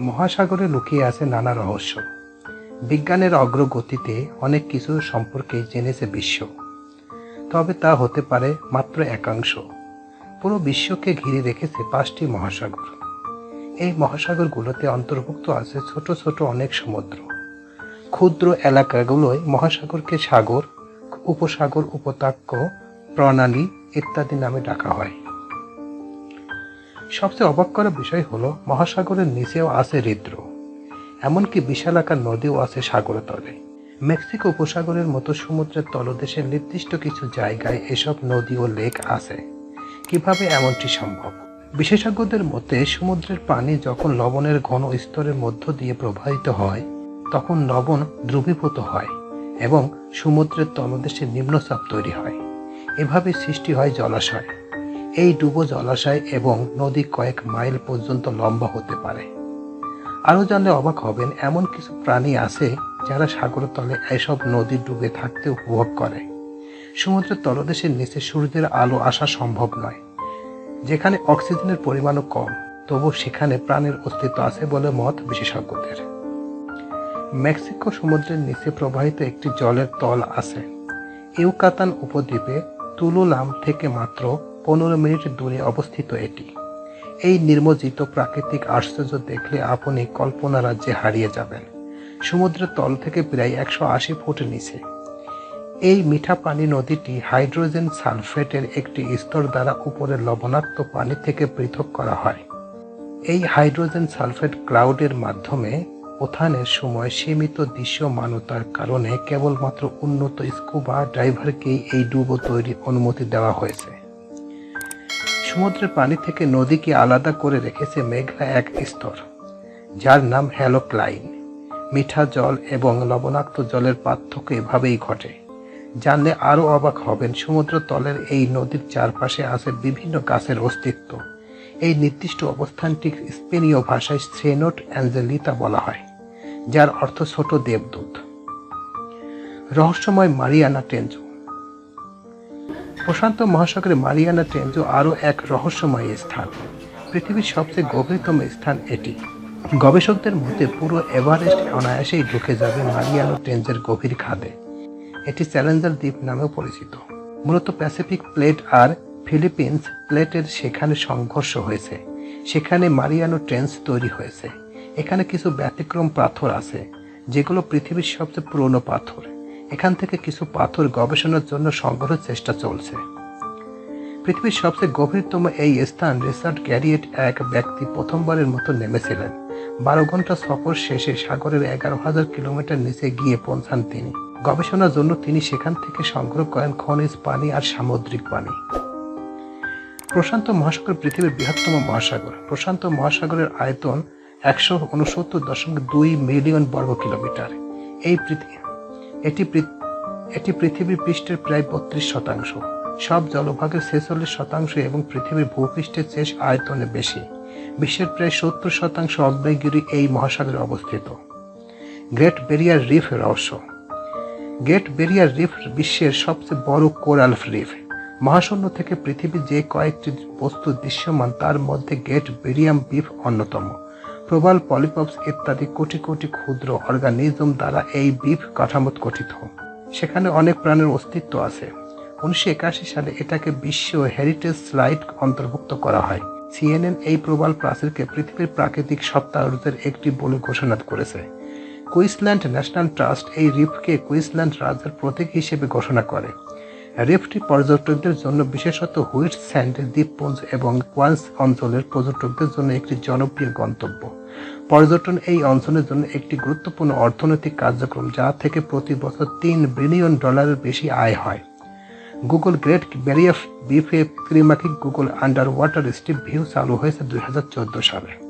মহাসাগরে লুকিয়ে আছে নানা রহস্য। বিজ্ঞানের অগ্রগতিতে অনেক কিছু সম্পর্কে জেনেছে বিশ্ব। তবে তা হতে পারে মাত্র একাংশ। পুরো বিশ্বকে ঘিরে রেখেছে পাঁচটি মহাসাগর। এই মহাসাগরগুলোতে অন্তর্ভুক্ত আছে ছোট ছোট অনেক সমুদ্র। ক্ষুদ্র এলাকাগুলোয় মহাসাগরকে সাগর, উপসাগর, উপত্যকা, প্রণালী ইত্যাদি নামে ডাকা হয়। সবচেয়ে অবাক করা বিষয় হলো, মহাসাগরের নিচেও আছে হৃদ্র। এমনকি বিশালাকার নদীও আছে সাগরের তলে। মেক্সিকো উপসাগরের মতো সমুদ্রের তলদেশের নির্দিষ্ট কিছু জায়গায় এসব নদী ও লেক আছে। কীভাবে এমনটি সম্ভব? বিশেষজ্ঞদের মতে, সমুদ্রের পানি যখন লবণের ঘন স্তরের মধ্য দিয়ে প্রবাহিত হয়, তখন লবণ দ্রবীভূত হয় এবং সমুদ্রের তলদেশে নিম্নচাপ তৈরি হয়। এভাবে সৃষ্টি হয় জলাশয়। এই ডুবো জলাশয় এবং নদী কয়েক মাইল পর্যন্ত লম্বা হতে পারে। আরও জানলে অবাক হবেন, এমন কিছু প্রাণী আছে যারা সাগরের তলে এসব নদী ডুবে থাকতে উপভোগ করে। সমুদ্রের তলদেশের নিচে সূর্যের আলো আসা সম্ভব নয়। যেখানে অক্সিজেনের পরিমাণও কম, তবু সেখানে প্রাণের অস্তিত্ব আছে বলে মত বিশেষজ্ঞদের। মেক্সিকো সমুদ্রের নিচে প্রবাহিত একটি জলের তল আছে। ইউকাতান উপদ্বীপে তুলুলাম থেকে মাত্র পনেরো মিনিট দূরে অবস্থিত এটি। এই নির্মজিত প্রাকৃতিক আশ্চর্য দেখলে আপনি কল্পনা রাজ্যে হারিয়ে যাবেন। সমুদ্রের তল থেকে প্রায় একশো আশি ফুট নিচে। এই মিঠা পানি নদীটি হাইড্রোজেন সালফেটের একটি স্তর দ্বারা উপরের লবণাক্ত পানি থেকে পৃথক করা হয়। এই হাইড্রোজেন সালফেট ক্লাউডের মাধ্যমে উত্থানের সময় সীমিত দৃশ্যমানতার কারণে কেবলমাত্র উন্নত স্কুবা ড্রাইভারকেই এই ডুবো তৈরির অনুমতি দেওয়া হয়েছে। সমুদ্রের পানি থেকে নদীকে আলাদা করে রেখেছে মেঘলা এক স্তর, যার নাম হ্যালোক্লাইন। মিঠা জল এবং লবণাক্ত জলের পার্থক্য এভাবেই ঘটে। জানলে আরও অবাক হবেন, সমুদ্র তলের এই নদীর চারপাশে আছে বিভিন্ন গাছের অস্তিত্ব। এই নির্দিষ্ট অবস্থানটি স্পেনীয় ভাষায় সেনোট অ্যাঞ্জেলিতা বলা হয়, যার অর্থ ছোট দেবদূত। রহস্যময় মারিয়ানা টেঞ্জো প্রশান্ত মহাসাগরে মারিয়ানা টেঞ্জো আরও এক রহস্যময় স্থান। পৃথিবীর সবচেয়ে গভীরতম স্থান এটি। গবেষকদের মতে পুরো এভারেস্ট অনায়াসেই ঢুকে যাবে মারিয়ানো টেঞ্জের গভীর খাদে। এটি চ্যালেঞ্জার দ্বীপ নামেও পরিচিত। মূলত প্যাসিফিক প্লেট আর ফিলিপিন্স প্লেটের সেখানে সংঘর্ষ হয়েছে। সেখানে মারিয়ানো ট্রেন্স তৈরি হয়েছে। এখানে কিছু ব্যতিক্রম পাথর আছে, যেগুলো পৃথিবীর সবচেয়ে পুরনো পাথর। এখান থেকে কিছু পাথর গবেষণার জন্য সংগ্রহের চেষ্টা চলছে। পৃথিবীর সবচেয়ে গভীরতম এই স্থান রিচার্ড গ্যারিয়েট এক ব্যক্তি প্রথমবারের মতো নেমেছিলেন। বারো ঘণ্টা সফর শেষে সাগরের এগারো হাজার কিলোমিটার নিচে গিয়ে পৌঁছান তিনি। গবেষণার জন্য তিনি সেখান থেকে সংগ্রহ করেন খনিজ পানি আর সামুদ্রিক পানি। প্রশান্ত মহাসাগর পৃথিবীর বৃহত্তম মহাসাগর। প্রশান্ত মহাসাগরের আয়তন একশো উনসত্তর দশমিক দুই মিলিয়ন বর্গ কিলোমিটার। এই পৃথিবী এটি এটি পৃথিবীর পৃষ্ঠের প্রায় বত্রিশ শতাংশ। সব জলভাগের ছেচল্লিশ শতাংশ এবং পৃথিবীর ভূপৃষ্ঠের শেষ আয়তনে বেশি। বিশ্বের প্রায় সত্তর শতাংশ অগ্নেয়গিরি এই মহাসাগরে অবস্থিত। গ্রেট বেরিয়ার রিফ রহস্য। গ্রেট বেরিয়ার রিফ বিশ্বের সবচেয়ে বড় কোরাল রিফ। মহাশূন্য থেকে পৃথিবীর যে কয়েকটি বস্তু দৃশ্যমান, তার মধ্যে গ্রেট বেরিয়াম বিফ অন্যতম। প্রবাল পলিপপস ইত্যাদি কোটি কোটি ক্ষুদ্র অর্গানিজম দ্বারা এই বিফ কাঠামো গঠিত। সেখানে অনেক প্রাণের অস্তিত্ব আছে। উনিশশো একাশি সালে এটাকে বিশ্ব হেরিটেজ স্লাইড অন্তর্ভুক্ত করা হয়। সিএনএন এই প্রবাল প্রাচীরকে পৃথিবীর প্রাকৃতিক সপ্তাহের একটি বলে ঘোষণা করেছে। কুইসল্যান্ড ন্যাশনাল ট্রাস্ট এই রিফকে কুইসল্যান্ড রাজ্যের প্রতীক হিসেবে ঘোষণা করে। রিফটি পর্যটকদের জন্য বিশেষত হুইট স্যান্ড দ্বীপপুঞ্জ এবং কোয়ান্স অঞ্চলের পর্যটকদের জন্য একটি জনপ্রিয় গন্তব্য। পর্যটন এই অঞ্চলের জন্য একটি গুরুত্বপূর্ণ অর্থনৈতিক কার্যক্রম যা থেকে প্রতি বছর তিন বিলিয়ন ডলারের বেশি আয় হয়। গুগল গ্রেট ব্যারিয়ার বিফে ত্রিমাকিক Google under water steep view চালু হয়েছে দু হাজার চোদ্দ সালে।